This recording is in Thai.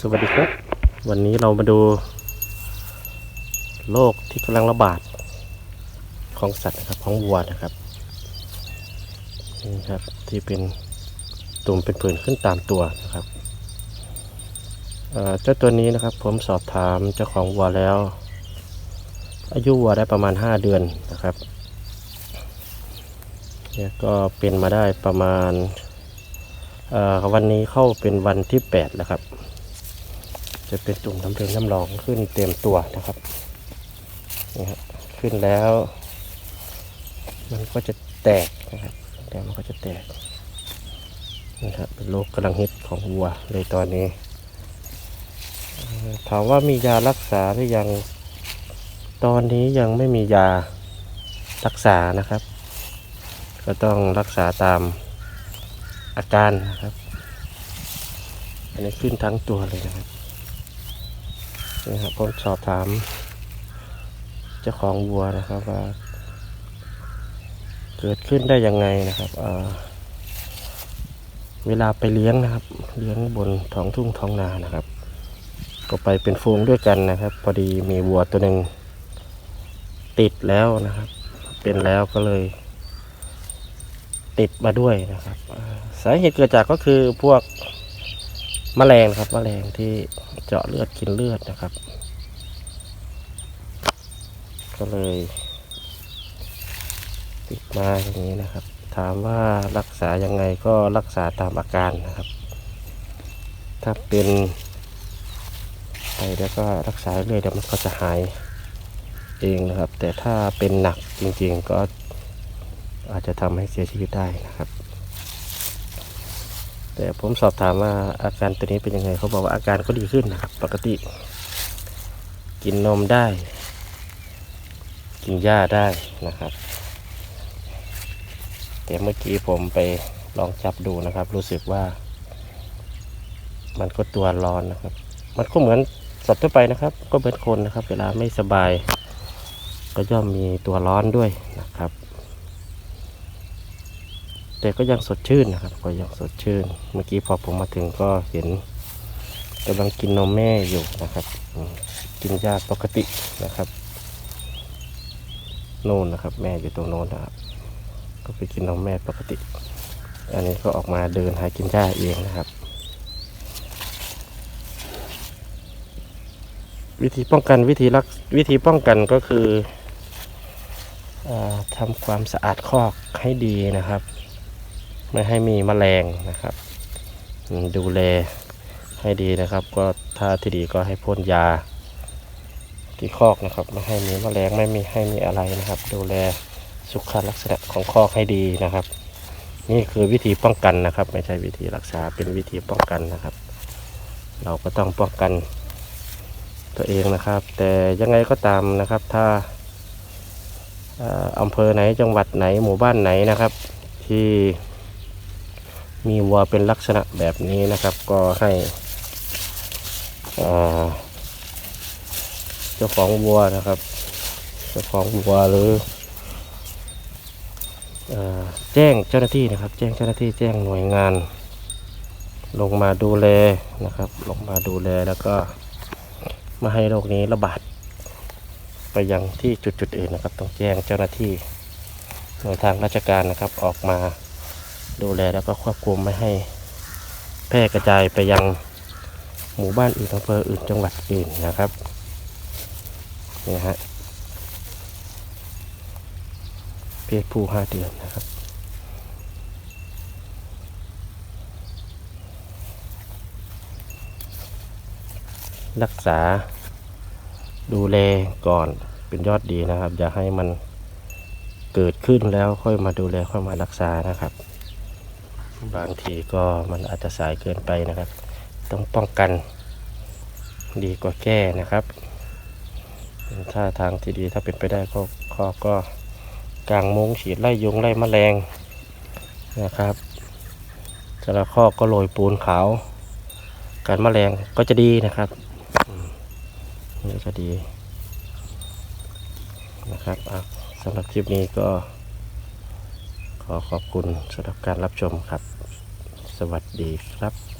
สวัสดีครับ วันนี้เรามาดูโรคที่กำลังระบาด ของสัตว์นะครับของวัวนะครับนี่ครับที่เป็นตุ่มเป็นผื่นขึ้นตามตัวนะครับเจ้าตัวนี้นะครับผมสอบถามเจ้าของวัวแล้ว อายุวัวได้ประมาณ 5 เดือนนะครับเนี่ยก็เป็นมาได้ประมาณวันนี้เข้าเป็นวันที่ 8 แล้วครับ จะเป็นตุ่มน้ำเหลืองน้ำหนองขึ้นเต็มตัวนะครับนี่ครับขึ้นแล้ว มันก็จะแตกนะครับแล้วมันก็จะแตกนะครับเป็นโรคกำลังฮิตของวัวเลยตอนนี้ถามว่ามียารักษาหรือยังตอนนี้ยังไม่มียารักษานะครับ ก็ต้องรักษาตามอาการนะครับ อันนี้ขึ้นทั้งตัวเลยนะครับ นี่ครับผมสอบถาม เจ้าของวัวนะครับว่า เกิดขึ้นได้ยังไงนะครับเวลาไปเลี้ยงนะครับ เลี้ยงบนท้องทุ่งท้องนานะครับ ก็ไปเป็นฟูงด้วยกันนะครับ พอดีมีวัวตัวหนึ่งติดแล้วนะครับ เป็นแล้วก็เลย ติดมาด้วยนะครับสาเหตุเกิดจากก็คือพวก แมลงครับแมลงที่เจาะเลือดกินเลือดนะครับ ก็เลย ติดมาอย่างนี้นะครับ ถามว่ารักษายังไงก็รักษาตามอาการนะครับ ถ้าเป็นไปแล้วก็รักษาเรื่อยเดี๋ยวมันก็จะหายเองนะครับ แต่ถ้าเป็นหนักจริงๆก็อาจจะทำให้เสียชีวิตได้นะครับ แต่ผมสอบถามว่าอาการตัวนี้เป็นยังไงเขาบอกว่าอาการก็ดีขึ้นนะครับ ปกติ กินนมได้ กินหญ้าได้นะครับ แต่เมื่อกี้ผมไปลองจับดูนะครับ รู้สึกว่า มันก็ตัวร้อนนะครับ มันก็เหมือนสัตว์ทั่วไปนะครับ ก็เหมือนคนนะครับ เวลาไม่สบาย ก็ย่อมมีตัวร้อนด้วยนะครับ แต่ก็ยังสดชื่นนะครับ ก็ยังสดชื่น เมื่อกี้พอผมมาถึงก็เห็นกำลังกินนมแม่อยู่นะครับ กินหญ้าปกตินะครับโน่นนะครับ แม่อยู่ตรงโน้นนะครับ ก็ไปกินนมแม่ปกติ อันนี้ก็ออกมาเดินหากินหญ้าเองนะครับ วิธีป้องกันวิธีรักวิธีป้องกันก็คืออทำความสะอาดคอกให้ดีนะครับ ไม่ให้มีแมลงนะครับ ดูแลให้ดีนะครับ ก็ถ้าที่ดีก็ให้พ่นยาที่คอกนะครับ ไม่ให้มีแมลงไม่มีให้มีอะไรนะครับ ดูแลสุขลักษณะของคอกให้ดีนะครับ นี่คือวิธีป้องกันนะครับ ไม่ใช่วิธีรักษาเป็นวิธีป้องกันนะครับ เราก็ต้องป้องกันตัวเองนะครับ แต่ยังไงก็ตามนะครับถ้าอำเภอไหนจังหวัดไหนหมู่บ้านไหนนะครับ ที่ มีวัวเป็นลักษณะแบบนี้นะครับ ก็ให้เจ้าของวัวนะครับ เจ้าของวัวหรือแจ้งเจ้าหน้าที่นะครับ แจ้งเจ้าหน้าที่แจ้งหน่วยงาน ลงมาดูแลนะครับ ลงมาดูแลแล้วก็ไมาให้โรคนี้ระบาด ไปยังที่จุดๆอื่นนะครับ ต้องแจ้งเจ้าหน้าที่หน่วยทางราชการนะครับออกมา ดูแลแล้วก็ควบคุมไม่ให้ แพร่กระจายไปยังหมู่บ้านอื่นอำเภออื่นจังหวัดอื่นนะครับนี่ฮะเพศผู้ห้าเดือนนะครับ รักษาดูแลก่อนเป็นยอดดีนะครับ อย่าให้มันเกิดขึ้นแล้วค่อยมาดูแลค่อยมารักษานะครับ บางทีก็มันอาจจะสายเกินไปนะครับ ต้องป้องกันดีกว่าแก้นะครับถ้าทางที่ดีถ้าเป็นไปได้ก็ก็ก็กางมุ้งฉีดไล่ยุงไล่แมลงนะครับแต่ละข้อก็โรยปูนขาวการแมลงก็จะดีนะครับนี่ก็ดีนะครับสำหรับคลิปนี้ก็ ขอขอบคุณสำหรับการรับชมครับ สวัสดีครับ